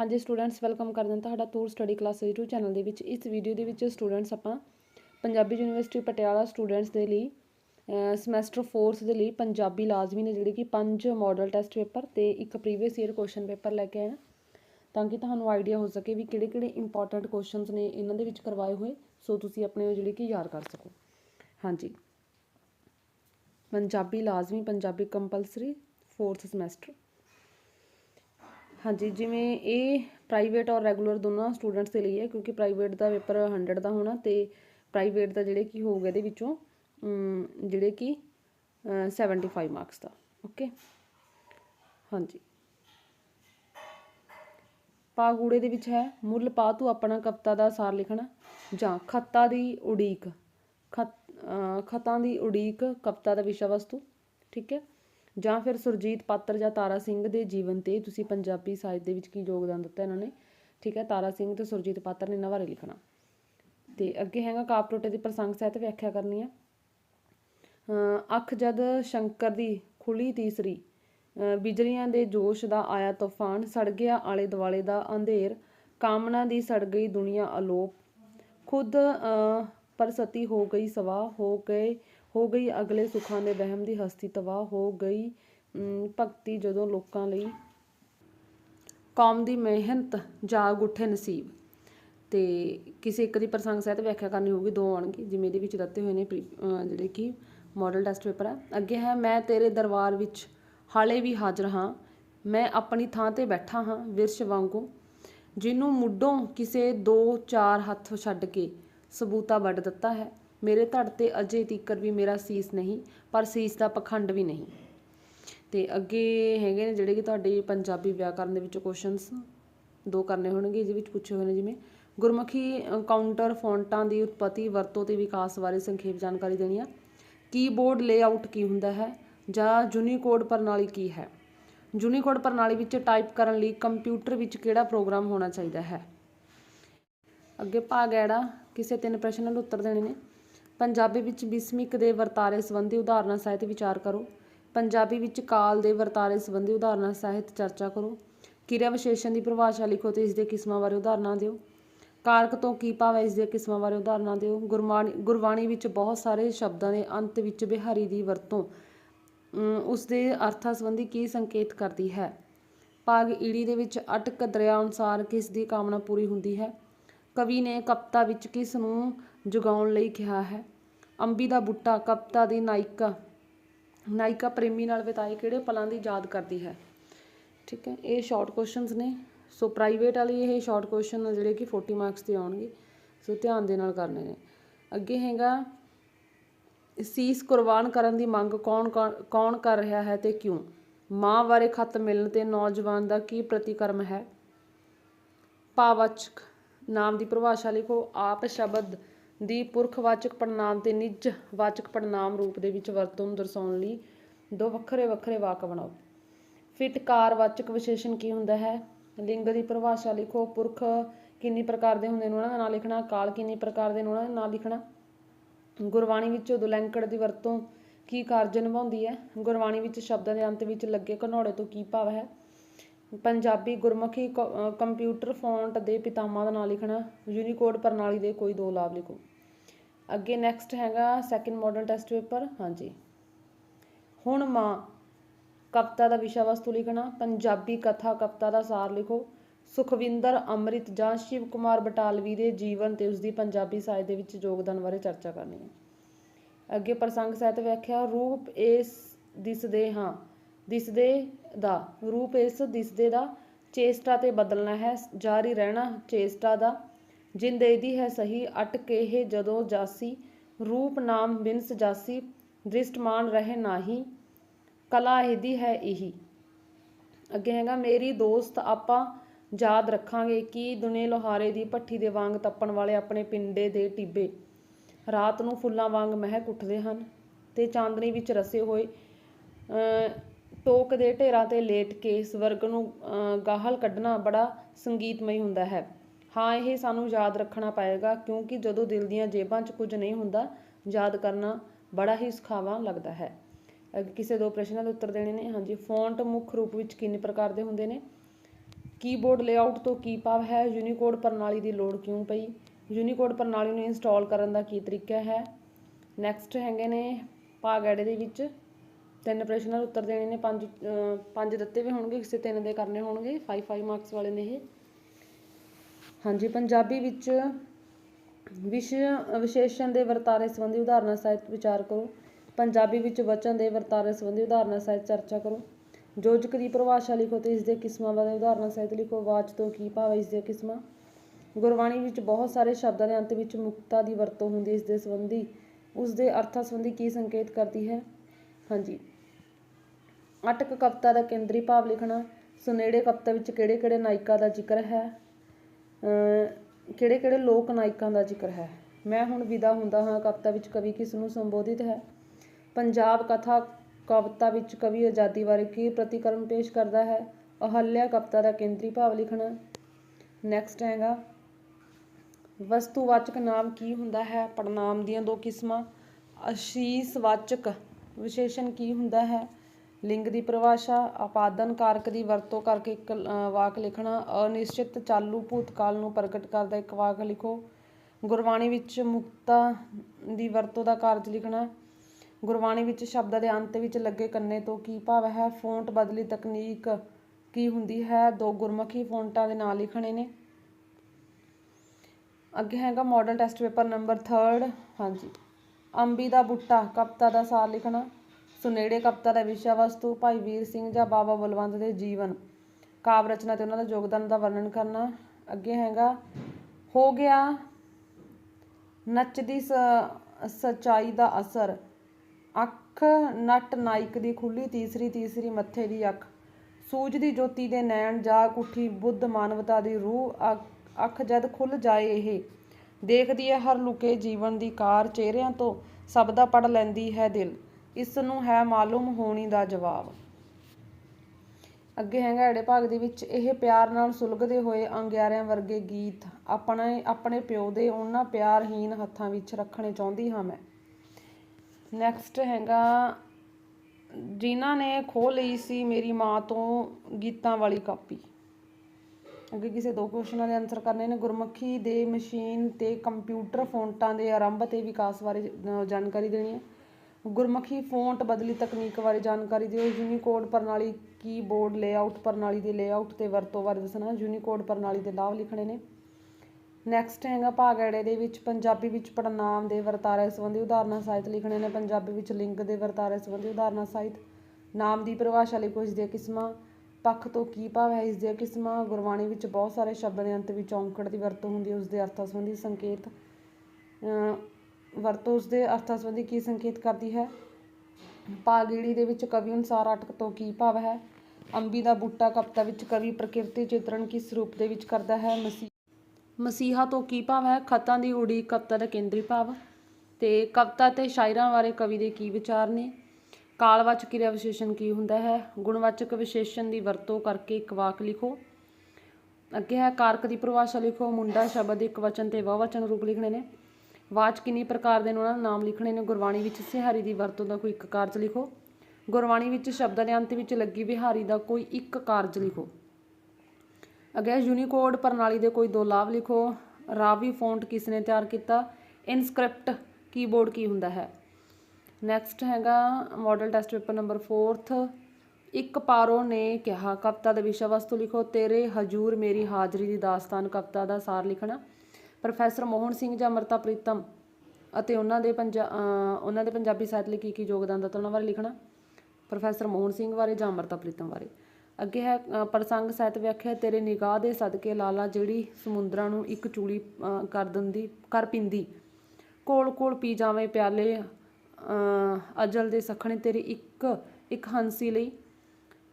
ਹਾਂਜੀ students welcome ਕਰਦੇ ਹਾਂ ਤੁਹਾਡਾ tour study class YouTube channel ਦੇ ਵਿੱਚ। ਇਸ ਵੀਡੀਓ ਦੇ ਵਿੱਚ ਸਟੂਡੈਂਟਸ ਆਪਾਂ ਪੰਜਾਬੀ ਯੂਨੀਵਰਸਿਟੀ ਪਟਿਆਲਾ ਸਟੂਡੈਂਟਸ ਦੇ ਲਈ ਸਮੈਸਟਰ 4 ਦੇ ਲਈ ਪੰਜਾਬੀ ਲਾਜ਼ਮੀ ਨੇ ਜਿਹੜੇ ਕਿ ਪੰਜ ਮਾਡਲ ਟੈਸਟ ਪੇਪਰ ਤੇ ਇੱਕ ਪ੍ਰੀਵੀਅਸ ਈਅਰ ਕੁਐਸਚਨ ਪੇਪਰ ਲੈ ਕੇ ਆਏ ਤਾਂ ਕਿ ਤੁਹਾਨੂੰ ਆਈਡੀਆ ਹੋ ਸਕੇ ਵੀ ਕਿਹੜੇ ਕਿਹੜੇ ਇੰਪੋਰਟੈਂਟ ਕੁਐਸਚਨਸ ਨੇ ਇਹਨਾਂ ਦੇ ਵਿੱਚ ਕਰਵਾਏ ਹੋਏ, ਸੋ ਤੁਸੀਂ ਆਪਣੇ ਜਿਹੜੇ ਕਿ ਯਾਦ ਕਰ ਸਕੋ। ਹਾਂਜੀ। ਪੰਜਾਬੀ ਲਾਜ਼ਮੀ, ਪੰਜਾਬੀ ਕੰਪਲਸਰੀ 4th ਸਮੈਸਟਰ ਹਾਂਜੀ ਜਿਵੇਂ ਇਹ ਪ੍ਰਾਈਵੇਟ ਔਰ ਰੈਗੂਲਰ ਦੋਨਾਂ ਸਟੂਡੈਂਟਸ ਦੇ ਲਈ ਹੈ ਕਿਉਂਕਿ ਪ੍ਰਾਈਵੇਟ ਦਾ ਪੇਪਰ 100 ਦਾ ਹੋਣਾ ਤੇ ਪ੍ਰਾਈਵੇਟ ਦਾ ਜਿਹੜੇ ਕੀ ਹੋਊਗਾ ਇਹਦੇ ਵਿੱਚੋਂ ਜਿਹੜੇ ਕਿ ਅ, 75 ਮਾਰਕਸ ਦਾ ਓਕੇ ਹਾਂਜੀ। ਪਾਗੂੜੇ ਦੇ ਵਿੱਚ ਹੈ ਮੁੱਲ ਪਾ ਤੂੰ ਆਪਣਾ ਕਵਿਤਾ ਦਾ ਸਾਰ ਲਿਖਣਾ ਜਾਂ ਖੱਤਾ ਦੀ ਉਡੀਕ ਖਤ ਅ, ਖਤਾਂ ਦੀ ਉਡੀਕ ਕਵਿਤਾ ਦਾ ਵਿਸ਼ਾ ਵਸਤੂ ਠੀਕ ਹੈ? ਜਾਂ ਫਿਰ ਸੁਰਜੀਤ ਪਾਤਰ ਜਾਂ ਤਾਰਾ ਸਿੰਘ ਦੇ ਜੀਵਨ ਤੇ ਤੁਸੀਂ ਪੰਜਾਬੀ ਸਾਹਿਤ ਦੇ ਵਿੱਚ ਕੀ ਯੋਗਦਾਨ ਦਿੱਤਾ ਇਹਨਾਂ ਨੇ? ਠੀਕ ਹੈ ਤਾਰਾ ਸਿੰਘ ਤੇ ਸੁਰਜੀਤ ਪਾਤਰ ਨੇ ਇਹਨਾਂ ਬਾਰੇ ਲਿਖਣਾ। ਤੇ ਅੱਗੇ ਹੈਗਾ ਕਾਪ ਟੋਟੇ ਦੀ ਪ੍ਰਸੰਗ ਸਹਿਤ ਵਿਆਖਿਆ ਕਰਨੀ ਹੈ ਅੱਖ ਜਦ ਸ਼ੰਕਰ ਦੀ ਖੁੱਲੀ ਤੀਸਰੀ ਅਹ ਬਿਜਲੀਆਂ ਦੇ ਜੋਸ਼ ਦਾ ਆਇਆ ਤੂਫਾਨ ਸੜ ਗਿਆ ਆਲੇ ਦੁਆਲੇ ਦਾ ਅੰਧੇਰ ਕਾਮਨਾ ਦੀ ਸੜ ਗਈ ਦੁਨੀਆ ਅਲੋਪ। ਖੁਦ ਅਹ, ਪਰਸਤੀ ਹੋ ਗਈ ਸਵਾ ਹੋ ਗਏ ਹੋ ਗਈ। ਅਗਲੇ ਸੁੱਖਾਂ ਦੇ ਵਹਿਮ ਦੀ ਹਸਤੀ ਤਬਾਹ ਹੋ ਗਈ। ਭਗਤੀ ਜਦੋਂ ਲੋਕਾਂ ਲਈ ਕੌਮ ਦੀ ਮਿਹਨਤ ਜਾਗ ਉੱਠੇ ਨਸੀਬ। ਤੇ ਕਿਸੇ ਇੱਕ ਦੀ ਪ੍ਰਸੰਗ ਸਹਿਤ ਵਿਆਖਿਆ ਕਰਨੀ ਹੋਊਗੀ, ਦੋ ਆਉਣਗੇ, ਜਿਵੇਂ ਇਹਦੇ ਵਿੱਚ ਦਿੱਤੇ ਹੋਏ ਨੇ ਜਿਹੜੇ ਕਿ ਮਾਡਲ ਟੈਸਟ ਪੇਪਰ ਹੈ ਅੱਗੇ ਹੈ, ਮੈਂ ਤੇਰੇ ਦਰਬਾਰ ਵਿੱਚ ਹਾਲੇ ਵੀ ਹਾਜ਼ਰ ਹਾਂ। ਮੈਂ ਆਪਣੀ ਥਾਂ ਤੇ ਬੈਠਾ ਹਾਂ, ਵਿਰਸ਼ ਵਾਂਗੂ। ਜਿਹਨੂੰ ਮੁੱਢੋਂ ਕਿਸੇ ਦੋ ਚਾਰ ਹੱਥ ਛੱਡ ਕੇ ਸਬੂਤਾ ਵੱਢ ਦਿੱਤਾ ਹੈ। ਮੇਰੇ ਧੜ ਤੇ ਅਜੇ ਤੀਕਰ ਵੀ ਮੇਰਾ ਸੀਸ ਨਹੀਂ, ਪਰ ਸੀਸ ਦਾ ਪਖੰਡ ਵੀ ਨਹੀਂ। ਤੇ ਅੱਗੇ ਹੈਗੇ ਨੇ ਜਿਹੜੇ ਕਿ ਤੁਹਾਡੇ ਪੰਜਾਬੀ ਵਿਆਕਰਨ ਦੇ ਵਿੱਚ ਕੁਐਸਚਨਸ ਦੋ ਕਰਨੇ ਹੋਣਗੇ, ਜਿਹਦੇ ਵਿੱਚ ਪੁੱਛੇ ਹੋਏ ਨੇ ਜਿਵੇਂ, ਗੁਰਮੁਖੀ ਕਾਊਂਟਰ ਫੌਂਟਾਂ ਦੀ ਉਤਪਤੀ ਵਰਤੋਂ ਤੇ ਵਿਕਾਸ ਬਾਰੇ ਸੰਖੇਪ ਜਾਣਕਾਰੀ ਦੇਣੀ ਆ। ਕੀਬੋਰਡ ਲੇਆਊਟ ਕੀ ਹੁੰਦਾ ਹੈ, ਜਾਂ ਯੂਨੀਕੋਡ ਪ੍ਰਣਾਲੀ ਕੀ ਹੈ? ਯੂਨੀਕੋਡ ਪ੍ਰਣਾਲੀ ਵਿੱਚ ਟਾਈਪ ਕਰਨ ਲਈ ਕੰਪਿਊਟਰ ਵਿੱਚ ਕਿਹੜਾ ਪ੍ਰੋਗਰਾਮ ਹੋਣਾ ਚਾਹੀਦਾ ਹੈ? ਅੱਗੇ ਭਾਗ ਐੜਾ, ਕਿਸੇ ਤਿੰਨ ਪ੍ਰਸ਼ਨਾਂ ਦੇ ਉੱਤਰ ਦੇਣੇ ਨੇ। ਪੰਜਾਬੀ ਵਿੱਚ ਬਿਸਮਿਕ ਦੇ ਵਰਤਾਰੇ ਸੰਬੰਧੀ ਉਦਾਹਰਨਾਂ ਸਾਹਿਤ ਵਿਚਾਰ ਕਰੋ। ਪੰਜਾਬੀ ਵਿੱਚ ਕਾਲ ਦੇ ਵਰਤਾਰੇ ਸੰਬੰਧੀ ਉਦਾਹਰਨਾਂ ਸਾਹਿਤ ਚਰਚਾ ਕਰੋ। ਕਿਰਿਆ ਵਿਸ਼ੇਸ਼ਣ ਦੀ ਪਰਿਭਾਸ਼ਾ ਲਿਖੋ ਤੇ ਇਸ ਦੇ ਕਿਸਮਾਂ ਬਾਰੇ ਉਦਾਹਰਨਾਂ ਦਿਓ। ਕਾਰਕ ਤੋਂ ਕੀ ਭਾਵ ਹੈ ਇਸ ਦੀਆਂ ਕਿਸਮਾਂ ਬਾਰੇ ਉਦਾਹਰਨਾਂ ਦਿਓ। ਗੁਰਬਾਣੀ ਗੁਰਬਾਣੀ ਵਿੱਚ ਬਹੁਤ ਸਾਰੇ ਸ਼ਬਦਾਂ ਦੇ ਅੰਤ ਵਿੱਚ ਬਿਹਾਰੀ ਦੀ ਵਰਤੋਂ ਅਮ, ਉਸ ਦੇ ਅਰਥਾਂ ਸੰਬੰਧੀ ਕੀ ਸੰਕੇਤ ਕਰਦੀ ਹੈ? ਭਾਗ ਈੜੀ ਦੇ ਵਿੱਚ ਅਟਕ ਦਰਿਆ ਅਨੁਸਾਰ ਕਿਸ ਦੀ ਕਾਮਨਾ ਪੂਰੀ ਹੁੰਦੀ ਹੈ? ਕਵੀ ਨੇ ਕਵਿਤਾ ਵਿੱਚ ਕਿਸ ਨੂੰ ਜਗਾਉਣ ਲਈ ਕਿਹਾ ਹੈ। ਅੰਬੀ ਦਾ ਬੂਟਾ, ਕਵਿਤਾ ਦੀ ਨਾਇਕਾ ਨਾਇਕਾ ਪ੍ਰੇਮੀ ਨਾਲ ਬਿਤਾਏ ਕਿਹੜੇ ਪਲਾਂ ਦੀ ਯਾਦ ਕਰਦੀ ਹੈ? ਠੀਕ ਹੈ, ਇਹ ਸ਼ਾਰਟ ਕੁਐਸਚਨਸ ਨੇ। ਸੋ ਪ੍ਰਾਈਵੇਟ ਵਾਲੀ ਇਹ ਸ਼ਾਰਟ ਕੁਐਸਚਨ ਜਿਹੜੇ ਕਿ 40 ਮਾਰਕਸ ਦੇ ਆਉਣਗੇ। ਸੋ ਧਿਆਨ ਦੇ ਨਾਲ ਕਰਨੇ ਨੇ। ਅੱਗੇ ਹੈਗਾ, ਸੀਸ ਕੁਰਬਾਨ ਕਰਨ ਦੀ ਮੰਗ ਕੌਣ ਕੌਣ- ਕੌਣ ਕਰ ਰਿਹਾ ਹੈ ਤੇ ਕਿਉਂ? ਮਾਂ ਬਾਰੇ ਖਤ ਮਿਲਣ ਤੇ ਨੌਜਵਾਨ ਦਾ ਕੀ ਪ੍ਰਤੀਕਰਮ ਹੈ? ਭਾਵਵਾਚਕ ਨਾਮ ਦੀ ਪਰਿਭਾਸ਼ਾ ਲਿਖੋ। ਆਪ ਸ਼ਬਦ ਦੀ ਪੁਰਖਵਾਚਕ ਪੜਨਾਮ ਤੇ ਨਿੱਜ ਵਾਚਕ ਪੜਨਾਮ ਰੂਪ ਦੇ ਵਿੱਚ ਵਰਤੋਂ ਨੂੰ ਦਰਸਾਉਣ ਲਈ ਦੋ ਵੱਖਰੇ ਵੱਖਰੇ ਵਾਕ ਬਣਾਓ। ਫਿਟਕਾਰਵਾਚਕ ਵਿਸ਼ੇਸ਼ਣ ਕੀ ਹੁੰਦਾ ਹੈ? ਲਿੰਗ ਦੀ ਪਰਿਭਾਸ਼ਾ ਲਿਖੋ। ਪੁਰਖ ਕਿੰਨੀ ਪ੍ਰਕਾਰ ਦੇ ਹੁੰਦੇ ਨੇ ਉਹਨਾਂ ਦਾ ਨਾਂ ਲਿਖਣਾ? ਕਾਲ ਕਿੰਨੀ ਪ੍ਰਕਾਰ ਦੇ ਨੇ ਉਹਨਾਂ ਦਾ ਨਾਂ ਲਿਖਣਾ? ਗੁਰਬਾਣੀ ਵਿੱਚੋਂ ਦੁਲੈਂਕੜ ਦੀ ਵਰਤੋਂ ਕੀ ਕਾਰਜ ਨਿਭਾਉਂਦੀ ਹੈ? ਗੁਰਬਾਣੀ ਵਿੱਚ ਸ਼ਬਦਾਂ ਦੇ ਅੰਤ ਵਿੱਚ ਲੱਗੇ ਘਨੌੜੇ ਤੋਂ ਕੀ ਭਾਵ ਹੈ? ਪੰਜਾਬੀ ਗੁਰਮੁਖੀ ਕੰਪਿਊਟਰ ਫੌਂਟ ਦੇ ਪਿਤਾਮਾ ਦਾ ਨਾਂ ਲਿਖਣਾ? ਯੂਨੀਕੋਡ ਪ੍ਰਣਾਲੀ ਦੇ ਕੋਈ ਦੋ ਲਾਭ ਲਿਖੋ। ਅੱਗੇ ਨੈਕਸਟ ਹੈਗਾ ਸੈਕਿੰਡ ਮਾਡਰਨ ਟੈਸਟ ਪੇਪਰ ਹਾਂਜੀ। ਹੁਣ ਮਾਂ, ਕਵਿਤਾ ਦਾ ਵਿਸ਼ਾ ਵਸਤੂ ਲਿਖਣਾ, ਪੰਜਾਬੀ ਕਥਾ, ਕਵਿਤਾ ਦਾ ਸਾਰ ਲਿਖੋ। ਸੁਖਵਿੰਦਰ, ਅੰਮ੍ਰਿਤ ਜਾਂ ਸ਼ਿਵ ਕੁਮਾਰ ਬਟਾਲਵੀ ਦੇ ਜੀਵਨ ਤੇ ਉਸ ਦੀ ਪੰਜਾਬੀ ਸਾਹਿਤ ਦੇ ਵਿੱਚ ਯੋਗਦਾਨ ਬਾਰੇ ਚਰਚਾ ਕਰਨੀ ਹੈ। ਅੱਗੇ ਪ੍ਰਸੰਗ ਸਾਹਿਤ ਵਿਆਖਿਆ, ਰੂਪ ਇਸ ਦਿਸਦੇ ਹਾਂ, ਦਿਸਦੇ ਦਾ, ਰੂਪ ਇਸ ਦਿਸਦੇ ਦਾ, ਚੇਸਟਾ ਤੇ ਬਦਲਣਾ ਹੈ, ਜਾਰੀ ਰਹਿਣਾ, ਚੇਸਟਾ ਦਾ ਜਿੰਦ ਇਹਦੀ ਹੈ ਸਹੀ ਅਟ ਕੇ ਇਹ ਜਦੋਂ ਜਾਸੀ ਰੂਪ ਨਾਮ ਬਿਨਸ ਜਾਸੀ ਦ੍ਰਿਸ਼ਟਮਾਨ ਰਹੇ ਨਾਹੀ ਕਲਾ ਇਹਦੀ ਹੈ ਇਹੀ। ਅੱਗੇ ਹੈਗਾ ਮੇਰੀ ਦੋਸਤ ਆਪਾਂ ਯਾਦ ਰੱਖਾਂਗੇ ਕਿ ਦੁਨੇ ਲੋਹਾਰੇ ਦੀ ਭੱਠੀ ਦੇ ਵਾਂਗ ਤੱਪਣ ਵਾਲੇ ਆਪਣੇ ਪਿੰਡੇ ਦੇ ਟਿੱਬੇ। ਰਾਤ ਨੂੰ ਫੁੱਲਾਂ ਵਾਂਗ ਮਹਿਕ ਉੱਠਦੇ ਹਨ ਤੇ ਚਾਂਦਨੀ ਵਿੱਚ ਰਸੇ ਹੋਏ ਅਹ, ਟੋਕ ਦੇ ਢੇਰਾਂ ਤੇ ਲੇਟ ਕੇ ਸਵਰਗ ਨੂੰ ਅਹ, ਗਾਹਲ ਕੱਢਣਾ ਬੜਾ ਸੰਗੀਤਮਈ ਹੁੰਦਾ ਹੈ। ਹਾਂ, ਇਹ ਸਾਨੂੰ ਯਾਦ ਰੱਖਣਾ ਪਏਗਾ, ਕਿਉਂਕਿ ਜਦੋਂ ਦਿਲ ਦੀਆਂ ਜੇਬਾਂ 'ਚ ਕੁਝ ਨਹੀਂ ਹੁੰਦਾ, ਯਾਦ ਕਰਨਾ ਬੜਾ ਹੀ ਸੁਖਾਵਾਂ ਲੱਗਦਾ ਹੈ। ਕਿਸੇ ਦੋ ਪ੍ਰਸ਼ਨਾਂ ਦੇ ਉੱਤਰ ਦੇਣੇ ਨੇ। ਹਾਂਜੀ, ਫੌਂਟ ਮੁੱਖ ਰੂਪ ਵਿੱਚ ਕਿੰਨੇ ਪ੍ਰਕਾਰ ਦੇ ਹੁੰਦੇ ਨੇ? ਕੀਬੋਰਡ ਲੇਆਊਟ ਤੋਂ ਕੀ ਭਾਵ ਹੈ? ਯੂਨੀਕੋਡ ਪ੍ਰਣਾਲੀ ਦੀ ਲੋੜ ਕਿਉਂ ਪਈ? ਯੂਨੀਕੋਡ ਪ੍ਰਣਾਲੀ ਨੂੰ ਇੰਸਟਾਲ ਕਰਨ ਦਾ ਕੀ ਤਰੀਕਾ ਹੈ? ਨੈਕਸਟ ਹੈਗੇ ਨੇ ਭਾਗ ਐੜੇ ਦੇ ਵਿੱਚ। ਤਿੰਨ ਪ੍ਰਸ਼ਨਾਂ ਦੇ ਉੱਤਰ ਦੇਣੇ ਨੇ। ਪੰਜ ਪੰਜ ਦਿੱਤੇ ਵੀ ਹੋਣਗੇ, ਕਿਸੇ ਤਿੰਨ ਦੇ ਕਰਨੇ ਹੋਣਗੇ। 5 5 ਮਾਰਕਸ ਵਾਲੇ ਨੇ ਇਹ। ਹਾਂਜੀ, ਪੰਜਾਬੀ ਵਿੱਚ ਵਿਸ਼ੇ, ਵਿਸ਼ੇਸ਼ਣ ਦੇ ਵਰਤਾਰੇ ਸੰਬੰਧੀ ਉਦਾਹਰਨਾਂ ਸਹਿਤ ਵਿਚਾਰ ਕਰੋ। ਪੰਜਾਬੀ ਵਿੱਚ ਵਚਨ ਦੇ ਵਰਤਾਰੇ ਸੰਬੰਧੀ ਉਦਾਹਰਨਾਂ ਸਹਿਤ ਚਰਚਾ ਕਰੋ। ਯੋਜਕ ਦੀ ਪਰਿਭਾਸ਼ਾ ਲਿਖੋ ਤੇ ਇਸ ਦੇ ਕਿਸਮਾਂ ਬਾਰੇ ਉਦਾਹਰਨਾਂ ਸਹਿਤ ਲਿਖੋ। ਵਾਚ ਤੋਂ ਕੀ ਭਾਵ ਹੈ ਇਸ ਦੀਆਂ ਕਿਸਮਾਂ? ਗੁਰਬਾਣੀ ਵਿੱਚ ਬਹੁਤ ਸਾਰੇ ਸ਼ਬਦਾਂ ਦੇ ਅੰਤ ਵਿੱਚ ਮੁਕਤਾ ਦੀ ਵਰਤੋਂ ਹੁੰਦੀ ਹੈ। ਇਸ ਦੇ ਸੰਬੰਧੀ ਉਸ ਦੇ ਅਰਥਾਂ ਸੰਬੰਧੀ ਕੀ ਸੰਕੇਤ ਕਰਦੀ ਹੈ? ਹਾਂਜੀ। ਅਟਕ ਕਵਿਤਾ ਦਾ ਕੇਂਦਰੀ ਭਾਵ ਲਿਖਣਾ। ਸੁਨੇੜੇ ਕਵਿਤਾ ਵਿੱਚ ਕਿਹੜੇ ਕਿਹੜੇ ਨਾਇਕਾਂ ਦਾ ਜ਼ਿਕਰ ਹੈ? ਕਿਹੜੇ ਕਿਹੜੇ ਲੋਕ ਨਾਇਕਾਂ ਦਾ ਜ਼ਿਕਰ ਹੈ? ਮੈਂ ਹੁਣ ਵਿਦਾ ਹੁੰਦਾ ਹਾਂ ਕਵਿਤਾ ਵਿੱਚ ਕਵੀ ਕਿਸ ਨੂੰ ਸੰਬੋਧਿਤ ਹੈ? ਪੰਜਾਬ ਕਥਾ ਕਵਿਤਾ ਵਿੱਚ ਕਵੀ ਆਜ਼ਾਦੀ ਬਾਰੇ ਕੀ ਪ੍ਰਤੀਕਰਮ ਪੇਸ਼ ਕਰਦਾ ਹੈ? ਅਹਲਿਆ ਕਵਿਤਾ ਦਾ ਕੇਂਦਰੀ ਭਾਵ ਲਿਖਣਾ। ਨੈਕਸਟ ਹੈਗਾ। ਵਸਤੂਵਾਚਕ ਨਾਮ ਕੀ ਹੁੰਦਾ ਹੈ? ਪੜਨਾਮ ਦੀਆਂ ਦੋ ਕਿਸਮਾਂ। ਅਸ਼ੀਸਵਾਚਕ ਵਿਸ਼ੇਸ਼ਣ ਕੀ ਹੁੰਦਾ ਹੈ? ਲਿੰਗ ਦੀ ਪਰਿਭਾਸ਼ਾ, ਆਪਾਦਨ ਕਾਰਕ ਦੀ ਵਰਤੋਂ ਕਰਕੇ ਇੱਕ ਵਾਕ ਲਿਖਣਾ, ਅਨਿਸ਼ਚਿਤ ਚਾਲੂ ਭੂਤਕਾਲ ਨੂੰ ਪ੍ਰਗਟ ਕਰਦਾ ਇੱਕ ਵਾਕ ਲਿਖੋ। ਗੁਰਬਾਣੀ ਵਿੱਚ ਮੁਕਤਾ ਦੀ ਵਰਤੋਂ ਦਾ ਕਾਰਜ ਲਿਖਣਾ। ਗੁਰਬਾਣੀ ਵਿੱਚ ਸ਼ਬਦਾਂ ਦੇ ਅੰਤ ਵਿੱਚ ਲੱਗੇ ਕੰਨੇ ਤੋਂ ਕੀ ਭਾਵ ਹੈ? ਫੌਂਟ ਬਦਲੀ ਤਕਨੀਕ ਕੀ ਹੁੰਦੀ ਹੈ? ਦੋ ਗੁਰਮੁਖੀ ਫੌਂਟਾਂ ਦੇ ਨਾਂ ਲਿਖਣੇ ਨੇ। ਅੱਗੇ ਹੈਗਾ ਮਾਡਲ ਟੈਸਟ ਪੇਪਰ ਨੰਬਰ 3 ਹਾਂਜੀ। ਅੰਬੀ ਦਾ ਬੁੱਟਾ, ਕਵਿਤਾ ਦਾ ਸਾਰ ਲਿਖਣਾ। ਸੁਨੇੜੇ ਕਵਿਤਾ ਦਾ ਵਿਸ਼ਾ ਵਸਤੂ, ਭਾਈ ਵੀਰ ਸਿੰਘ ਜਾਂ ਬਾਬਾ ਬਲਵੰਤ ਦੇ ਜੀਵਨ। ਕਾਵ ਰਚਨਾ ਤੇ ਉਹਨਾਂ ਦਾ ਯੋਗਦਾਨ ਦਾ ਵਰਣਨ ਕਰਨਾ ਅੱਗੇ ਹੈਗਾ। ਹੋ ਗਿਆ ਨੱਚਦੀ ਸ- ਸੱਚਾਈ ਦਾ ਅਸਰ। ਅੱਖ ਨਟ ਨਾਇਕ ਦੀ ਖੁੱਲੀ ਤੀਸਰੀ ਤੀਸਰੀ ਮੱਥੇ ਦੀ ਅੱਖ। ਸੂਝਦੀ ਜੋਤੀ ਦੇ ਨੈਣ ਜਾ ਕੁੱਠੀ ਬੁੱਧ ਮਾਨਵਤਾ ਦੀ ਰੂਹ। ਅੱਖ- ਜਦ ਖੁੱਲ ਜਾਏ ਇਹ। ਦੇਖਦੀ ਹੈ ਹਰ ਲੁਕੇ ਜੀਵਨ ਦੀ ਕਾਰ। ਚਿਹਰਿਆਂ ਤੋਂ ਸਭ ਦਾ ਪੜ ਲੈਂਦੀ ਹੈ ਦਿਲ। ਇਸ ਨੂੰ ਹੈ ਮਾਲੂਮ ਹੋਣੀ ਦਾ ਜਵਾਬ। ਅੱਗੇ ਹੈਗਾ ਐੜੇ ਭਾਗ ਦੇ ਵਿੱਚ, ਇਹ ਪਿਆਰ ਨਾਲ ਸੁਲਗਦੇ ਹੋਏ ਅੰਗਿਆਰਿਆਂ ਵਰਗੇ ਗੀਤ, ਆਪਣੇ ਆਪਣੇ ਪਿਓ ਦੇ ਉਹਨਾਂ ਪਿਆਰਹੀਨ ਹੱਥਾਂ ਵਿੱਚ ਰੱਖਣੇ ਚਾਹੁੰਦੀ ਹਾਂ ਮੈਂ। ਨੈਕਸਟ ਹੈਗਾ, ਜਿਨ੍ਹਾਂ ਨੇ ਖੋਹ ਲਈ ਸੀ ਮੇਰੀ ਮਾਂ ਤੋਂ ਗੀਤਾਂ ਵਾਲੀ ਕਾਪੀ। ਅੱਗੇ ਕਿਸੇ ਦੋ ਕੁਐਸਚਨਾਂ ਦੇ ਆਨਸਰ ਕਰਨੇ ਨੇ। ਗੁਰਮੁਖੀ ਦੇ ਮਸ਼ੀਨ ਤੇ ਕੰਪਿਊਟਰ ਫੋਨਟਾਂ ਦੇ ਆਰੰਭ ਤੇ ਵਿਕਾਸ ਬਾਰੇ ਜਾਣਕਾਰੀ ਦੇਣੀ ਹੈ। ਗੁਰਮੁਖੀ ਫੌਂਟ ਬਦਲੀ ਤਕਨੀਕ ਬਾਰੇ ਜਾਣਕਾਰੀ ਦਿਓ। ਯੂਨੀਕੋਡ ਪ੍ਰਣਾਲੀ, ਕੀਬੋਰਡ ਲੇਆਊਟ ਪ੍ਰਣਾਲੀ ਦੇ ਲੇਆਊਟ ਤੇ ਵਰਤੋਂ ਬਾਰੇ ਦੱਸਣਾ। ਯੂਨੀਕੋਡ ਪ੍ਰਣਾਲੀ ਦੇ ਲਾਭ ਲਿਖਣੇ ਨੇ। ਨੈਕਸਟ ਹੈਗਾ ਭਾਗ ਐੜੇ ਦੇ ਵਿੱਚ ਪੰਜਾਬੀ ਵਿੱਚ ਪੜਨਾਮ ਦੇ ਵਰਤਾਰੇ ਸੰਬੰਧੀ ਉਦਾਹਰਨਾਂ ਸਾਹਿਤ ਲਿਖਣੇ ਨੇ। ਪੰਜਾਬੀ ਵਿੱਚ ਲਿੰਗ ਦੇ ਵਰਤਾਰੇ ਸੰਬੰਧੀ ਉਦਾਹਰਨਾਂ ਸਾਹਿਤ। ਨਾਮ ਦੀ ਪਰਿਭਾਸ਼ਾ ਲਿਖੋ ਇਸ ਦੀਆਂ ਕਿਸਮਾਂ। ਪੱਖ ਤੋਂ ਕੀ ਭਾਵ ਹੈ ਇਸ ਦੀਆਂ ਕਿਸਮਾਂ। ਗੁਰਬਾਣੀ ਵਿੱਚ ਬਹੁਤ ਸਾਰੇ ਸ਼ਬਦਾਂ ਦੇ ਅੰਤ ਵਿੱਚ ਔਂਕੜ ਦੀ ਵਰਤੋਂ ਹੁੰਦੀ ਹੈ। ਉਸ ਦੇ ਅਰਥਾਂ ਸੰਬੰਧੀ ਸੰਕੇਤ। ਵਰਤੋਂ ਉਸਦੇ ਅਰਥਾਂ ਸੰਬੰਧੀ ਕੀ ਸੰਕੇਤ ਕਰਦੀ ਹੈ? ਪਾਗੀੜੀ ਦੇ ਵਿੱਚ ਕਵੀ ਅਨੁਸਾਰ ਅਟਕ ਤੋਂ ਕੀ ਭਾਵ ਹੈ? ਅੰਬੀ ਦਾ ਬੂਟਾ ਕਵਿਤਾ ਵਿੱਚ ਕਵੀ ਪ੍ਰਕਿਰਤੀ ਚਿਤਰਣ ਕਿਸ ਰੂਪ ਦੇ ਵਿੱਚ ਕਰਦਾ ਹੈ? ਮਸੀ ਮਸੀਹਾ ਤੋਂ ਕੀ ਭਾਵ ਹੈ? ਖਤਾਂ ਦੀ ਉਡੀਕ ਕਵਿਤਾ ਦਾ ਕੇਂਦਰੀ ਭਾਵ। ਤੇ ਕਵਿਤਾ ਤੇ ਸ਼ਾਇਰਾਂ ਬਾਰੇ ਕਵੀ ਦੇ ਕੀ ਵਿਚਾਰ ਨੇ? ਕਾਲਵਾਚਕ ਕਿਰਿਆ ਵਿਸ਼ੇਸ਼ਣ ਕੀ ਹੁੰਦਾ ਹੈ? ਗੁਣਵਾਚਕ ਵਿਸ਼ੇਸ਼ਣ ਦੀ ਵਰਤੋਂ ਕਰਕੇ ਇੱਕ ਵਾਕ ਲਿਖੋ। ਅੱਗੇ ਹੈ, ਕਾਰਕ ਦੀ ਪਰਿਭਾਸ਼ਾ ਲਿਖੋ। ਮੁੰਡਾ ਸ਼ਬਦ ਇੱਕ ਵਚਨ ਤੇ ਬਹੁਵਚਨ ਰੂਪ ਲਿਖਣੇ ਨੇ। ਵਾਚ ਕਿੰਨੀ ਪ੍ਰਕਾਰ ਦੇ ਨੇ ਉਹਨਾਂ ਦੇ ਨਾਮ ਲਿਖਣੇ ਨੇ? ਗੁਰਬਾਣੀ ਵਿੱਚ ਸਿਹਾਰੀ ਦੀ ਵਰਤੋਂ ਦਾ ਕੋਈ ਇੱਕ ਕਾਰਜ ਲਿਖੋ। ਗੁਰਬਾਣੀ ਵਿੱਚ ਸ਼ਬਦਾਂ ਦੇ ਅੰਤ ਵਿੱਚ ਲੱਗੀ ਵਿਹਾਰੀ ਦਾ ਕੋਈ ਇੱਕ ਕਾਰਜ ਲਿਖੋ। ਅੱਗੇ ਯੂਨੀਕੋਡ ਪ੍ਰਣਾਲੀ ਦੇ ਕੋਈ ਦੋ ਲਾਭ ਲਿਖੋ। ਰਾਵੀ ਫੌਂਟ ਕਿਸ ਨੇ ਤਿਆਰ ਕੀਤਾ? ਇਨਸਕ੍ਰਿਪਟ ਕੀਬੋਰਡ ਕੀ ਹੁੰਦਾ ਹੈ? ਨੈਕਸਟ ਹੈਗਾ model test paper number 4th ਇੱਕ ਪਾਰੋ ਨੇ ਕਿਹਾ, ਕਵਿਤਾ ਦਾ ਵਿਸ਼ਾ ਵਸਤੂ ਲਿਖੋ। ਤੇਰੇ ਹਜੂਰ ਮੇਰੀ ਹਾਜ਼ਰੀ ਦੀ ਦਾਸਤਾਨ ਕਵਿਤਾ ਦਾ ਸਾਰ ਲਿਖਣਾ। ਪ੍ਰੋਫੈਸਰ ਮੋਹਨ ਸਿੰਘ ਜਾਂ ਅਮਰਤਾ ਪ੍ਰੀਤਮ ਅਤੇ ਉਹਨਾਂ ਦੇ ਪੰਜਾ ਉਹਨਾਂ ਦੇ ਪੰਜਾਬੀ ਸਾਹਿਤ ਲਈ ਕੀ ਕੀ ਯੋਗਦਾਨ ਦਿੱਤਾ ਉਹਨਾਂ ਬਾਰੇ ਲਿਖਣਾ? ਪ੍ਰੋਫੈਸਰ ਮੋਹਨ ਸਿੰਘ ਬਾਰੇ ਜਾਂ ਅਮਰਤਾ ਪ੍ਰੀਤਮ ਬਾਰੇ? ਅੱਗੇ ਹੈ ਪ੍ਰਸੰਗ ਸਾਹਿਤ ਵਿਆਖਿਆ ਤੇਰੇ ਨਿਗਾਹ ਦੇ ਸਦਕੇ ਲਾਲਾ ਜਿਹੜੀ ਸਮੁੰਦਰਾਂ ਨੂੰ ਇੱਕ ਚੂੜੀ ਕਰ ਦਿੰਦੀ ਕਰ ਪਿੰਦੀ। ਕੋਲ ਕੋਲ ਪੀ ਜਾਵੇਂ ਪਿਆਲੇ ਅਜਲ ਦੇ ਸਖਣੇ ਤੇਰੀ ਇੱਕ ਇੱਕ ਹੰਸੀ ਲਈ।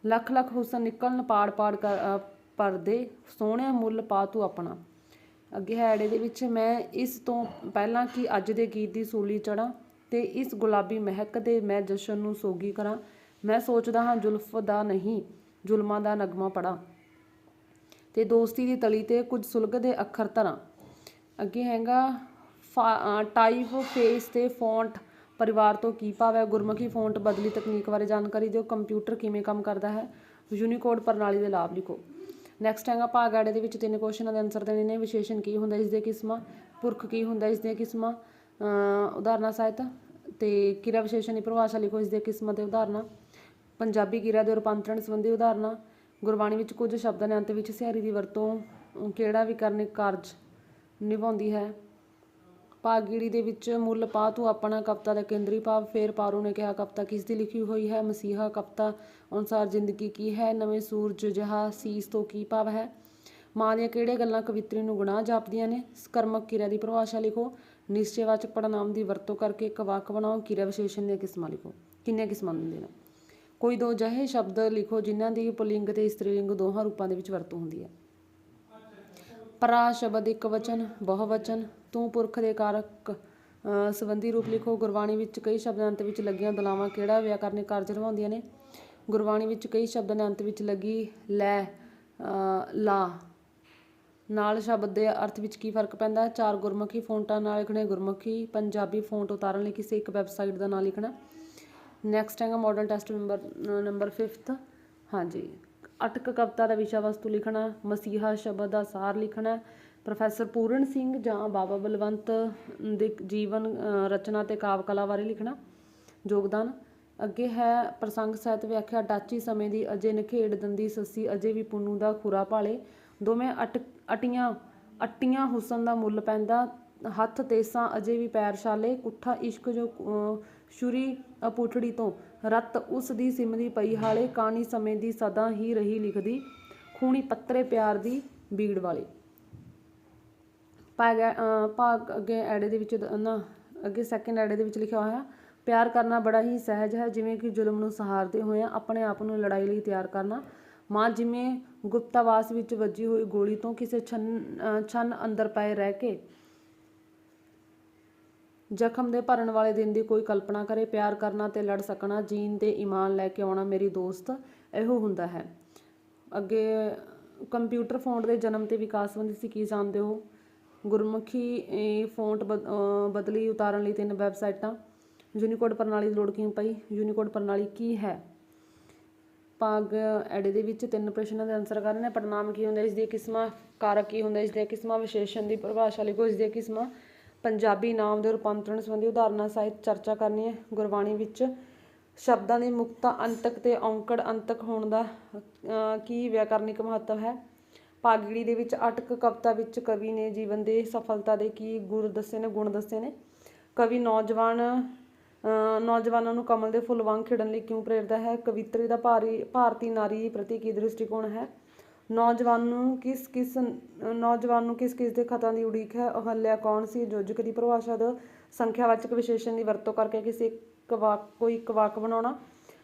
ਲੱਖ ਲੱਖ ਹੁਸਨ ਨਿਕਲਣ ਪਾੜ ਪਾੜ ਕਰ ਅ, ਪਰਦੇ ਸੋਹਣਿਆ ਮੁੱਲ ਪਾ ਤੂੰ ਆਪਣਾ। ਅੱਗੇ ਹੈ ਦੇ ਵਿੱਚ ਮੈਂ ਇਸ ਤੋਂ ਪਹਿਲਾਂ ਕਿ ਅੱਜ ਦੇ ਗੀਤ ਦੀ ਸੂਲੀ ਚੜਾਂ ਤੇ ਇਸ ਗੁਲਾਬੀ ਮਹਿਕ ਦੇ ਮੈਂ ਜਸ਼ਨ ਨੂੰ ਸੋਗੀ ਕਰਾਂ, ਮੈਂ ਸੋਚਦਾ ਹਾਂ ਜ਼ੁਲਫ ਦਾ ਨਹੀਂ, ਜ਼ੁਲਮਾਂ ਦਾ ਨਗਮਾ ਪੜਾ ਤੇ ਦੋਸਤੀ ਦੀ ਤਲੀ ਤੇ ਕੁਝ ਸੁਲਗਦੇ ਅੱਖਰ ਧਰਾਂ। ਅੱਗੇ ਹੈਗਾ ਟਾਈਪ ਫੇਸ ਤੇ ਫੌਂਟ ਪਰਿਵਾਰ ਤੋਂ ਕੀ ਭਾਵ ਹੈ ਗੁਰਮੁਖੀ ਫੌਂਟ ਬਦਲੀ ਤਕਨੀਕ ਬਾਰੇ ਜਾਣਕਾਰੀ ਦਿਓ, ਕੰਪਿਊਟਰ ਕਿਵੇਂ ਕੰਮ ਕਰਦਾ ਹੈ, ਯੂਨੀਕੋਡ ਪ੍ਰਣਾਲੀ ਦੇ ਲਾਭ ਲਿਖੋ। ਨੈਕਸਟ ਹੈਗਾ ਭਾਗ ਆੜੇ ਦੇ ਵਿੱਚ ਤਿੰਨ ਕੁਐਸਚਨਾਂ ਦੇ ਆਨਸਰ ਦੇਣੇ ਨੇ, ਵਿਸ਼ੇਸ਼ਣ ਕੀ ਹੁੰਦਾ ਇਸ ਦੀਆਂ ਕਿਸਮਾਂ, ਪੁਰਖ ਕੀ ਹੁੰਦਾ ਇਸ ਦੀਆਂ ਕਿਸਮਾਂ ਉਦਾਹਰਨਾਂ ਸਹਿਤ ਤੇ ਕਿਰਿਆ ਵਿਸ਼ੇਸ਼ਣ ਦੀ ਪਰਿਭਾਸ਼ਾ ਲਿਖੋ ਇਸ ਦੀਆਂ ਕਿਸਮਾਂ ਤੇ ਉਦਾਹਰਨਾਂ। ਪੰਜਾਬੀ ਕਿਰਿਆ ਦੇ ਰੂਪਾਂਤਰਣ ਸੰਬੰਧੀ ਉਦਾਹਰਨਾਂ। ਗੁਰਬਾਣੀ ਵਿੱਚ ਕੁਝ ਸ਼ਬਦਾਂ ਦੇ ਅੰਤ ਵਿੱਚ ਸਿਹਾਰੀ ਦੀ ਵਰਤੋਂ, ਅਹ ਕਿਹੜਾ ਵਿਕਰਨਿਕ ਕਾਰਜ ਨਿਭਾਉਂਦੀ ਹੈ? ਭਾਗੀੜੀ ਦੇ ਵਿੱਚ ਮੁੱਲ ਪਾ, ਤੂੰ ਆਪਣਾ ਕਵਿਤਾ ਦਾ ਕੇਂਦਰੀ ਭਾਵ। ਫੇਰ ਪਾਰੂ ਨੇ ਕਿਹਾ, ਕਵਿਤਾ ਕਿਸ ਦੀ ਲਿਖੀ ਹੋਈ ਹੈ? ਮਸੀਹਾ, ਕਵਿਤਾ ਅਨੁਸਾਰ ਜ਼ਿੰਦਗੀ ਕੀ ਹੈ? ਨਵੇਂ ਸੂਰਜ ਜਹਾ ਸੀਸ ਤੋਂ ਕੀ ਭਾਵ ਹੈ? ਮਾਂ ਦੀਆਂ ਕਿਹੜੀਆਂ ਗੱਲਾਂ ਕਵਿਤਰੀ ਨੂੰ ਗੁਨਾਹ ਜਾਪਦੀਆਂ ਨੇ? ਸਕਰਮਕ ਕਿਰਿਆ ਦੀ ਪਰਿਭਾਸ਼ਾ ਲਿਖੋ। ਨਿਸ਼ਚੈਵਾਚਕ ਪੜਨਾਮ ਦੀ ਵਰਤੋਂ ਕਰਕੇ ਇੱਕ ਵਾਕ ਬਣਾਓ। ਕਿਰਿਆ ਵਿਸ਼ੇਸ਼ਣ ਦੀਆਂ ਕਿਸਮਾਂ ਲਿਖੋ। ਕਿੰਨੀਆਂ ਕਿਸਮਾਂ ਦਿੰਦੇ ਨੇ? ਕੋਈ ਦੋ ਅਜਿਹੇ ਸ਼ਬਦ ਲਿਖੋ ਜਿਨ੍ਹਾਂ ਦੀ ਪੁਲਿੰਗ ਤੇ ਇਸਤਰੀਲਿੰਗ ਦੋਹਾਂ ਰੂਪਾਂ ਦੇ ਵਿੱਚ ਵਰਤੋਂ ਹੁੰਦੀ ਹੈ। ਪਰਾ ਸ਼ਬਦ ਇੱਕ ਵਚਨ, ਬਹੁਵਚਨ ਤੂੰ ਪੁਰਖ ਦੇ ਕਾਰਕ ਅ, ਸੰਬੰਧੀ ਰੂਪ ਲਿਖੋ। ਗੁਰਬਾਣੀ ਵਿੱਚ ਕਈ ਸ਼ਬਦਾਂ ਅੰਤ ਵਿੱਚ ਲੱਗੀਆਂ ਦਲਾਵਾਂ ਕਿਹੜਾ ਵਿਆਕਰਨਿਕ ਕਾਰਜ ਨਿਭਾਉਂਦੀਆਂ ਨੇ? ਗੁਰਬਾਣੀ ਵਿੱਚ ਕਈ ਸ਼ਬਦਾਂ ਦੇ ਅੰਤ ਵਿੱਚ ਲੱਗੀ ਲੈ ਲਾ। ਨਾਲ ਸ਼ਬਦ ਦੇ ਅਰਥ ਵਿੱਚ ਕੀ ਫ਼ਰਕ ਪੈਂਦਾ? ਹੈ ਚਾਰ ਗੁਰਮੁਖੀ ਫੌਂਟਾਂ ਨਾਲ ਲਿਖਣੇ। ਗੁਰਮੁਖੀ ਪੰਜਾਬੀ ਫੌਂਟ ਉਤਾਰਨ ਲਈ ਕਿਸੇ ਇੱਕ ਵੈਬਸਾਈਟ ਦਾ ਨਾਮ ਲਿਖਣਾ। ਨੈਕਸਟ ਹੈਗਾ model test number number 5th ਹਾਂਜੀ। ਅਟਕ ਕਵਿਤਾ ਦਾ ਵਿਸ਼ਾ ਵਸਤੂ ਲਿਖਣਾ। ਮਸੀਹਾ ਸ਼ਬਦ ਦਾ ਸਾਰ ਲਿਖਣਾ। ਪ੍ਰੋਫੈਸਰ ਪੂਰਨ ਸਿੰਘ ਜਾਂ ਬਾਬਾ ਬਲਵੰਤ ਦੇ ਜੀਵਨ ਰਚਨਾ ਤੇ ਕਾਵ ਕਲਾ ਬਾਰੇ ਲਿਖਣਾ ਯੋਗਦਾਨ। ਅੱਗੇ ਹੈ ਪ੍ਰਸੰਗ ਸਾਹਿਤ ਵਿਆਖਿਆ ਡਾਚੀ ਸਮੇਂ ਦੀ ਅਜੇ ਨਖੇੜ ਦੰਦੀ ਸੱਸੀ ਅਜੇ ਵੀ ਪੁੰਨੂ ਦਾ ਖੁਰਾ ਭਾਲੇ। ਦੋਵੇਂ ਅਟ ਅਟੀਆਂ ਅਟੀਆਂ ਹੁਸਨ ਦਾ ਮੁੱਲ ਪੈਂਦਾ ਹੱਥ ਤੇਸਾਂ ਅਜੇ ਵੀ ਪੈਰ ਛਾਲੇ। ਕੁੱਠਾ ਇਸ਼ਕ ਜੋ ਅ, ਛੁਰੀ ਅਪੂਠੜੀ ਤੋਂ ਰਤ ਉਸ ਦੀ ਸਿਮਦੀ ਪਈ ਹਾਲੇ। ਕਾਣੀ ਸਮੇਂ ਦੀ ਸਦਾ ਹੀ ਰਹੀ ਲਿਖਦੀ ਖੂਣੀ ਪੱਤਰੇ ਪਿਆਰ ਦੀ ਬੀੜ ਵਾਲੇ। ਭਾਗ ਭਾਗ ਅੱਗੇ ਐੜੇ ਦੇ ਵਿੱਚ ਨਾ, ਅੱਗੇ ਸੈਕਿੰਡ ਐੜੇ ਦੇ ਵਿੱਚ ਲਿਖਿਆ ਹੋਇਆ, ਪਿਆਰ ਕਰਨਾ ਬੜਾ ਹੀ ਸਹਿਜ ਹੈ, ਜਿਵੇਂ ਕਿ ਜ਼ੁਲਮ ਨੂੰ ਸਹਾਰਦੇ ਹੋਏ ਆਪਣੇ ਆਪ ਨੂੰ ਲੜਾਈ ਲਈ ਤਿਆਰ ਕਰਨਾ। ਮਾਂ ਜਿਵੇਂ ਗੁਪਤਾਵਾਸ ਵਿੱਚ ਵੱਜੀ ਹੋਈ ਗੋਲੀ ਤੋਂ ਕਿਸੇ ਛੰਨ ਛੰਨ ਅੰਦਰ ਪਏ ਰਹਿ ਕੇ ਜ਼ਖਮ ਦੇ ਭਰਨ ਵਾਲੇ ਦਿਨ ਦੀ ਕੋਈ ਕਲਪਨਾ ਕਰੇ, ਪਿਆਰ ਕਰਨਾ ਤੇ ਲੜ ਸਕਣਾ ਜੀਨ ਤੇ ਈਮਾਨ ਲੈ ਕੇ ਆਉਣਾ ਮੇਰੀ ਦੋਸਤ, ਇਹੋ ਹੁੰਦਾ ਹੈ। ਅੱਗੇ ਕੰਪਿਊਟਰ ਫੋਨ ਦੇ ਜਨਮ ਤੇ ਵਿਕਾਸ ਸੰਬੰਧੀ ਤੁਸੀਂ ਕੀ ਜਾਣਦੇ ਹੋ? ਗੁਰਮੁਖੀ ਇਹ ਬਦਲੀ ਉਤਾਰਨ ਲਈ ਤਿੰਨ ਵੈਬਸਾਈਟਾਂ। ਯੂਨੀਕੋਡ ਪ੍ਰਣਾਲੀ ਦੀ ਲੋੜ ਕਿਉਂ ਪਈ? ਯੂਨੀਕੋਡ ਪ੍ਰਣਾਲੀ ਕੀ ਹੈ? ਭਾਗ ਐੜੇ ਦੇ ਵਿੱਚ ਤਿੰਨ ਪ੍ਰਸ਼ਨਾਂ ਦੇ ਆਨਸਰ ਕਰਨੇ ਨੇ ਪੜਨਾਮ ਕੀ ਹੁੰਦਾ ਇਸ ਦੀਆਂ ਕਿਸਮਾਂ ਕਾਰਕ ਕੀ ਹੁੰਦਾ ਇਸ ਦੀਆਂ ਕਿਸਮਾਂ ਵਿਸ਼ੇਸ਼ਣ ਦੀ ਪਰਿਭਾਸ਼ਾ ਲਿਖੋ ਇਸ ਦੀਆਂ ਕਿਸਮਾਂ। ਪੰਜਾਬੀ ਨਾਮ ਦੇ ਰੂਪਾਂਤਰਣ ਸੰਬੰਧੀ ਉਦਾਹਰਨਾਂ ਸਹਿਤ ਚਰਚਾ ਕਰਨੀ ਹੈ। ਗੁਰਬਾਣੀ ਵਿੱਚ ਸ਼ਬਦਾਂ ਦੀ ਮੁਕਤਾ ਅੰਤਕ ਤੇ ਔਂਕੜ ਅੰਤਕ ਹੋਣ ਦਾ ਅਹ, ਕੀ ਵਿਆਕਰਨਿਕ ਮਹੱਤਵ ਹੈ? ਭਾਗੜੀ ਦੇ ਵਿੱਚ ਅਟਕ ਕਵਿਤਾ ਵਿੱਚ ਕਵੀ ਨੇ ਜੀਵਨ ਦੇ ਸਫਲਤਾ ਦੇ ਕੀ ਗੁਰ ਦੱਸੇ ਨੇ, ਗੁਣ ਦੱਸੇ ਨੇ। ਕਵੀ ਨੌਜਵਾਨ ਨੌਜਵਾਨਾਂ ਨੂੰ ਕਮਲ ਦੇ ਫੁੱਲ ਵਾਂਗ ਖਿੜਨ ਲਈ ਕਿਉਂ ਪ੍ਰੇਰਦਾ ਹੈ? ਕਵਿਤਰੀ ਦਾ ਭਾਰੀ, ਭਾਰਤੀ ਨਾਰੀ ਪ੍ਰਤੀ ਕੀ ਦ੍ਰਿਸ਼ਟੀਕੋਣ ਹੈ? ਨੌਜਵਾਨ ਨੂੰ ਕਿਸ ਕਿਸ, ਨੌਜਵਾਨ ਨੂੰ ਕਿਸ ਕਿਸ ਦੇ ਖਤਾਂ ਦੀ ਉਡੀਕ ਹੈ? ਅਹਲਿਆ ਕੌਣ ਸੀ? ਯੋਜਕ ਦੀ ਪਰਿਭਾਸ਼ਾ ਦਾ ਸੰਖਿਆਵਾਚਕ ਵਿਸ਼ੇਸ਼ਣ ਦੀ ਵਰਤੋਂ ਕਰਕੇ ਕਿਸੇ ਇੱਕ ਵਾਕ ਕੋਈ ਇੱਕ ਵਾਕ ਬਣਾਉਣਾ।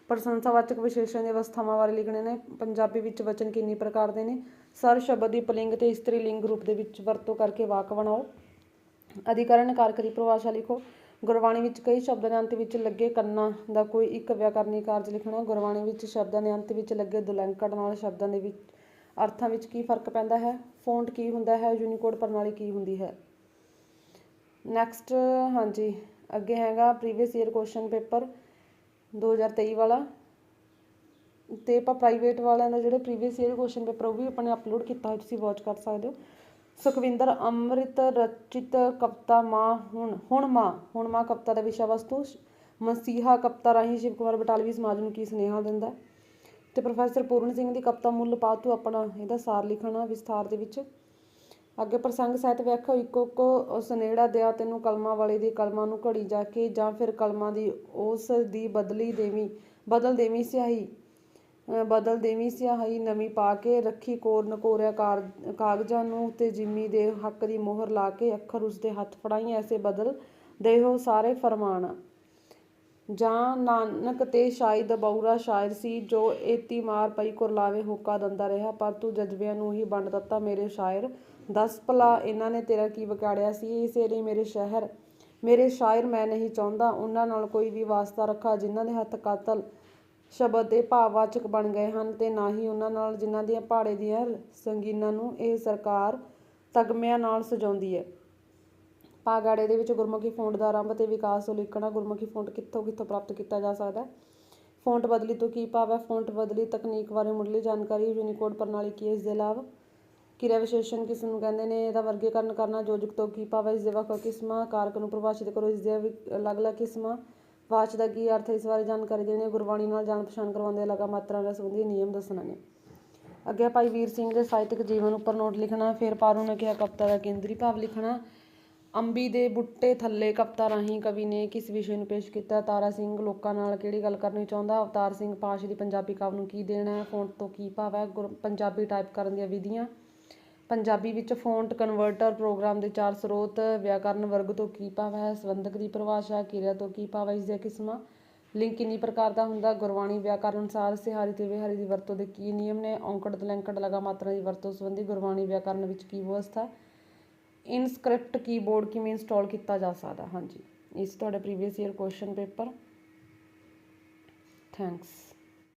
ਪ੍ਰਸ਼ੰਸਾਵਾਚਕ ਵਿਸ਼ੇਸ਼ਣ ਦੀ ਅਵਸਥਾਵਾਂ ਬਾਰੇ ਲਿਖਣੇ ਨੇ। ਪੰਜਾਬੀ ਵਿੱਚ ਵਚਨ ਕਿੰਨੀ ਪ੍ਰਕਾਰ ਦੇ ਨੇ? ਸਰ ਸ਼ਬਦ ਦੀ ਪੁਲਿੰਗ ਤੇ ਇਸਤਰੀ ਲਿੰਗ ਰੂਪ ਦੇ ਵਿੱਚ ਵਰਤੋਂ ਕਰਕੇ ਵਾਕ ਬਣਾਓ। ਅਧਿਕਰਨ ਕਾਰਕ ਦੀ ਪਰਿਭਾਸ਼ਾ ਲਿਖੋ। ਗੁਰਬਾਣੀ ਵਿੱਚ ਕਈ ਸ਼ਬਦਾਂ ਦੇ ਅੰਤ ਵਿੱਚ ਲੱਗੇ ਕੰਨਾਂ ਦਾ ਕੋਈ ਇੱਕ ਵਿਆਕਰਨੀ ਕਾਰਜ ਲਿਖਣਾ। ਗੁਰਬਾਣੀ ਵਿੱਚ ਸ਼ਬਦਾਂ ਦੇ ਅੰਤ ਵਿੱਚ ਲੱਗੇ ਦੁਲੰਕੜ ਨਾਲ ਸ਼ਬਦਾਂ ਦੇ ਵਿੱਚ ਅਰਥਾਂ ਵਿੱਚ ਕੀ ਫ਼ਰਕ ਪੈਂਦਾ ਹੈ? ਫੌਂਟ ਕੀ ਹੁੰਦਾ ਹੈ? ਯੂਨੀਕੋਡ ਪ੍ਰਣਾਲੀ ਕੀ ਹੁੰਦੀ ਹੈ? ਨੈਕਸਟ ਹਾਂਜੀ, ਅੱਗੇ ਹੈਗਾ ਪ੍ਰੀਵੀਅਸ ਈਅਰ ਕੁਐਸਚਨ ਪੇਪਰ 2023 ਵਾਲਾ। ਤੇ ਆਪਾਂ ਪ੍ਰਾਈਵੇਟ ਵਾਲਿਆਂ ਦਾ ਜਿਹੜੇ ਪ੍ਰੀਵੀਅਸ ਈਅਰ ਕੁਐਸਚਨ ਪੇਪਰ ਉਹ ਵੀ ਆਪਣੇ ਅਪਲੋਡ ਕੀਤਾ ਹੋਇਆ, ਤੁਸੀਂ ਵਾਚ ਕਰ ਸਕਦੇ ਹੋ। ਸੁਖਵਿੰਦਰ ਅੰਮ੍ਰਿਤ ਰਚਿਤ ਕਵਿਤਾ ਮਾਂ ਹੁਣ ਹੁਣ ਮਾਂ ਹੁਣ ਮਾਂ ਕਵਿਤਾ ਦਾ ਵਿਸ਼ਾ ਵਸਤੂ, ਮਸੀਹਾ ਕਵਿਤਾ ਰਾਹੀਂ ਸ਼ਿਵ ਕੁਮਾਰ ਬਟਾਲਵੀ ਸਮਾਜ ਨੂੰ ਕੀ ਸੁਨੇਹਾ ਦਿੰਦਾ ਤੇ ਪ੍ਰੋਫੈਸਰ ਪੂਰਨ ਸਿੰਘ ਦੀ ਕਵਿਤਾ ਮੁੱਲ ਪਾਤੂ ਆਪਣਾ, ਇਹਦਾ ਸਾਰ ਲਿਖਣਾ ਵਿਸਥਾਰ ਦੇ ਵਿੱਚ। ਅੱਗੇ ਪ੍ਰਸੰਗ ਸਾਹਿਤ ਵਿਆਖਿਆ ਇੱਕੋ ਇੱਕੋ ਸੁਨੇੜਾ ਦਿਆ ਤੈਨੂੰ ਕਲਮਾਂ ਵਾਲੇ ਦੀ ਕਲਮਾਂ ਨੂੰ ਘੜੀ ਜਾ ਕੇ, ਜਾਂ ਫਿਰ ਕਲਮਾਂ ਦੀ ਉਸ ਦੀ ਬਦਲੀ ਦੇਵੀ, ਬਦਲ ਦੇਵੀ ਸਿਆਹੀ। ਬਦਲ ਦੇਵੀਂ ਸਿਆਹੀ ਨਵੀਂ ਪਾ ਕੇ ਰੱਖੀ ਕੋਰ ਨਕੋਰਿਆ ਕਾਗਜ਼ਾਂ ਨੂੰ ਤੇ ਜਿੰਮੀ ਦੇ ਹੱਕ ਦੀ ਮੋਹਰ ਲਾ ਕੇ ਅੱਖਰ ਉਸ ਹੱਥ ਫੜਾਈ ਐਸੇ ਬਦਲ ਦੇਹੋ ਸਾਰੇ ਫਰਮਾਨ। ਜਾਂ ਨਾਨਕ ਤੇ ਸ਼ਾਇਦ ਬੌਰਾ ਸ਼ਾਇਰ ਸੀ, ਜੋ ਏਤੀ ਮਾਰ ਪਈ ਕੁਰਲਾਵੇ ਹੋਕਾ ਦੰਦਾ ਰਿਹਾ, ਪਰ ਤੂੰ ਜਜ਼ਬਿਆਂ ਨੂੰ ਹੀ ਵੰਡ ਦਿੱਤਾ ਮੇਰੇ ਸ਼ਾਇਰ। ਦੱਸ ਭਲਾ ਇਹਨਾਂ ਨੇ ਤੇਰਾ ਕੀ ਵਿਗਾੜਿਆ ਸੀ? ਇਸੇ ਲਈ ਮੇਰੇ ਸ਼ਹਿਰ, ਮੇਰੇ ਸ਼ਾਇਰ ਮੈਂ ਨਹੀਂ ਚਾਹੁੰਦਾ। ਉਹਨਾਂ ਨਾਲ ਕੋਈ ਵੀ ਵਾਸਤਾ ਰੱਖਾ, ਜਿਨ੍ਹਾਂ ਦੇ ਹੱਥ ਕਾਤਲ ਸ਼ਬਦ ਦੇ ਭਾਵਵਾਚਕ ਬਣ ਗਏ ਹਨ ਤੇ ਨਾ ਹੀ ਉਹਨਾਂ ਨਾਲ ਜਿਨ੍ਹਾਂ ਦੀਆਂ ਪਹਾੜੇ ਦੀਆਂ ਸੰਗੀਨਾਂ ਨੂੰ ਇਹ ਸਰਕਾਰ ਤਗਮਿਆਂ ਨਾਲ ਸਜਾਉਂਦੀ ਹੈ। ਪਾਗਾੜੇ ਦੇ ਵਿੱਚ ਗੁਰਮੁਖੀ ਫੌਂਟ ਦਾ ਆਰੰਭ ਤੇ ਵਿਕਾਸ ਉਲੀਕਣਾ ਗੁਰਮੁਖੀ ਫੌਂਟ ਕਿੱਥੋਂ ਕਿੱਥੋਂ ਪ੍ਰਾਪਤ ਕੀਤਾ ਜਾ ਸਕਦਾ ਹੈ? ਫੌਂਟ ਬਦਲੀ ਤੋਂ ਕੀ ਭਾਵ ਹੈ? ਫੌਂਟ ਬਦਲੀ ਤਕਨੀਕ ਬਾਰੇ ਮੁੱਢਲੀ ਜਾਣਕਾਰੀ ਯੂਨੀਕੋਡ ਪ੍ਰਣਾਲੀ ਕੀ ਹੈ? ਇਸ ਦੇ ਲਾਭ ਕਿਰਿਆ ਵਿਸ਼ੇਸ਼ਣ ਕਿਸ ਨੂੰ ਕਹਿੰਦੇ ਨੇ? ਇਹਦਾ ਵਰਗੀਕਰਨ ਕਰਨਾ ਯੋਜਕ ਤੋਂ ਕੀ ਭਾਵ ਹੈ? ਇਸ ਦੇ ਵੱਖ ਕਿਸਮਾਂ, ਕਾਰਕ ਨੂੰ ਪਰਿਭਾਸ਼ਿਤ ਕਰੋ। ਇਸ ਦੇ ਅਲੱਗ-ਅਲੱਗ ਕਿਸਮਾਂ ਵਾਚ ਦਾ ਕੀ ਅਰਥ ਹੈ? ਇਸ ਬਾਰੇ ਜਾਣਕਾਰੀ ਦੇਣੀ ਹੈ ਗੁਰਬਾਣੀ ਨਾਲ ਜਾਣ ਪਛਾਣ ਕਰਵਾਉਂਦੇ ਲਗਾ ਮਾਤਰਾ ਨਾਲ ਸੰਬੰਧੀ ਨਿਯਮ ਦੱਸਣਾ ਨੇ। ਅੱਗੇ ਭਾਈ ਵੀਰ ਸਿੰਘ ਦੇ ਸਾਹਿਤਕ ਜੀਵਨ ਉੱਪਰ ਨੋਟ ਲਿਖਣਾ, ਫਿਰ ਪਾਰੂ ਨੇ ਕਿਹਾ ਕਵਿਤਾ ਦਾ ਕੇਂਦਰੀ ਭਾਵ ਲਿਖਣਾ, ਅੰਬੀ ਦੇ ਬੁੱਟੇ ਥੱਲੇ ਕਵਿਤਾ ਰਾਹੀਂ ਕਵੀ ਨੇ ਕਿਸ ਵਿਸ਼ੇ ਨੂੰ ਪੇਸ਼ ਕੀਤਾ? ਤਾਰਾ ਸਿੰਘ ਲੋਕਾਂ ਨਾਲ ਕਿਹੜੀ ਗੱਲ ਕਰਨੀ ਚਾਹੁੰਦਾ? ਅਵਤਾਰ ਸਿੰਘ ਪਾਸ਼ ਦੀ ਪੰਜਾਬੀ ਕਾਵਿ ਨੂੰ ਕੀ ਦੇਣਾ? ਹੈ ਫੌਂਟ ਤੋਂ ਕੀ ਭਾਵ ਹੈ? ਗੁਰ- ਪੰਜਾਬੀ ਟਾਈਪ ਕਰਨ ਦੀਆਂ ਵਿਧੀਆਂ ਪੰਜਾਬੀ ਵਿੱਚ ਫੌਂਟ ਕਨਵਰਟਰ ਪ੍ਰੋਗਰਾਮ ਦੇ ਚਾਰ ਸਰੋਤ, ਵਿਆਕਰਨ ਵਰਗ ਤੋਂ ਕੀ ਭਾਵ ਹੈ, ਸੰਬੰਧਕ ਦੀ ਪਰਿਭਾਸ਼ਾ, ਕਿਰਿਆ ਤੋਂ ਕੀ ਭਾਵ ਹੈ, ਇਸ ਦੀਆਂ ਕਿਸਮਾਂ। ਲਿੰਕ ਕਿੰਨੀ ਪ੍ਰਕਾਰ ਦਾ ਹੁੰਦਾ? ਗੁਰਬਾਣੀ ਵਿਆਕਰਨ ਅਨੁਸਾਰ ਸਿਹਾਰੀ ਤੇ ਵਿਹਾਰੀ ਦੀ ਵਰਤੋਂ ਦੇ ਕੀ ਨਿਯਮ ਨੇ? ਔਂਕੜ ਤਲੰਕੜ ਲਗਾ ਮਾਤਰਾ ਦੀ ਵਰਤੋਂ ਸੰਬੰਧੀ ਗੁਰਬਾਣੀ ਵਿਆਕਰਨ ਵਿੱਚ ਕੀ ਵਿਵਸਥਾ ਇਨਸਕ੍ਰਿਪਟ ਕੀਬੋਰਡ ਕਿਵੇਂ ਇੰਸਟਾਲ ਕੀਤਾ ਜਾ ਸਕਦਾ? ਹਾਂਜੀ, ਇਸ ਤੁਹਾਡੇ previous year question paper thanks